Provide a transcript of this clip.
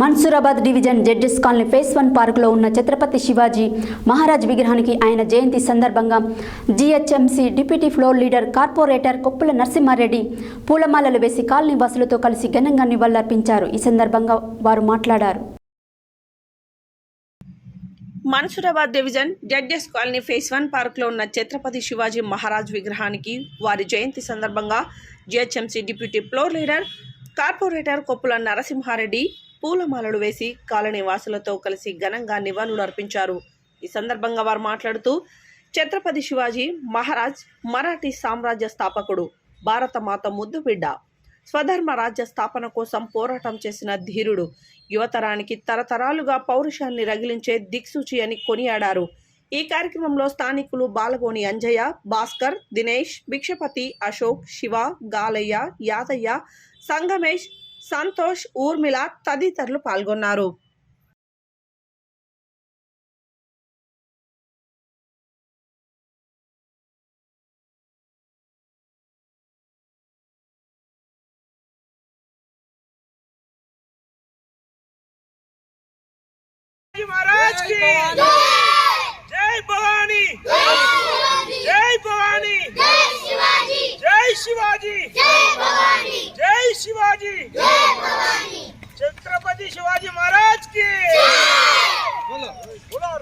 Mansoorabad division judges colony phase one పార్కులో ఉన్న ఛత్రపతి శివాజీ మహారాజ్ విగ్రహానికి ఆయన జయంతి సందర్భంగా GHMC deputy floor leader corporator Koppula Narasimha Reddy పూలమాలలు వేసి కాలనీ వాసులతో కలిసి ఘనంగా నివాళులర్పించారు. ఈ సందర్భంగా వారు మాట్లాడారు. Mansoorabad division judges colony phase one పార్క్లో ఉన్న ఛత్రపతి శివాజీ మహారాజ్ విగ్రహానికి వారి జయంతి సందర్భంగా GHMC deputy floor leader corporator Koppula Narasimha Reddy పూలమాలలు వేసి కాలనీ వాసులతో కలిసి ఘనంగా నివాళులు అర్పించారు. ఈ సందర్భంగా వారు మాట్లాడుతూ ఛత్రపతి శివాజీ మహారాజ్ మరాఠీ సామ్రాజ్య స్థాపకుడు భారత మాత ముద్దు బిడ్డ స్వధర్మ రాజ్య స్థాపన కోసం పోరాటం చేసిన ధీరుడు యువతరానికి తరతరాలుగా పౌరుషాన్ని రగిలించే దిక్సూచి అని కొనియాడారు. ఈ కార్యక్రమంలో స్థానికులు బాలగోని అంజయ్య భాస్కర్ దినేష్ భిక్షపతి అశోక్ శివ గాలయ్య యాదయ్య సంగమేష్ సంతోష్ ఊర్మిళ తదితరులు పాల్గొన్నారు शिवाजी महाराज की शिवाजी! जय शिवाजी! छत्रपती शिवाजी महाराज की! बोला. बोला.